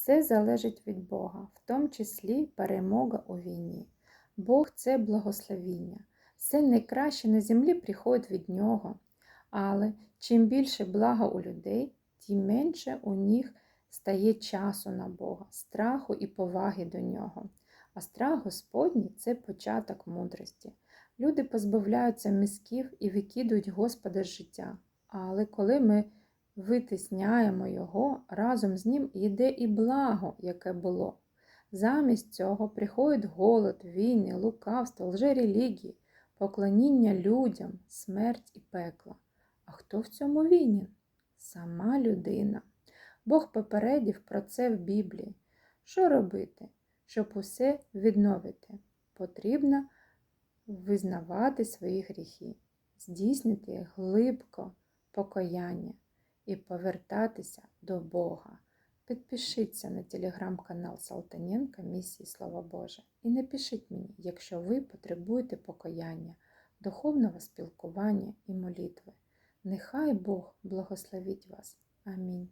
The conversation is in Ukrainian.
Все залежить від Бога, в тому числі перемога у війні. Бог це благословіння. Все найкраще на землі приходить від Нього. Але чим більше блага у людей, тим менше у них стає часу на Бога, страху і поваги до нього. А страх Господній це початок мудрості. Люди позбавляються мізків і викидують Господа з життя. Але коли ми витисняємо його, разом з ним йде і благо, яке було. Замість цього приходить голод, війни, лукавство, лжерелігії, поклоніння людям, смерть і пекло. А хто в цьому винен? Сама людина. Бог попередив про це в Біблії. Що робити, щоб усе відновити? Потрібно визнавати свої гріхи, здійснити глибко покаяння і повертатися до Бога. Підпишіться на телеграм-канал Салтаненка Місії Слова Боже і напишіть мені, якщо ви потребуєте покаяння, духовного спілкування і молитви. Нехай Бог благословить вас. Амінь.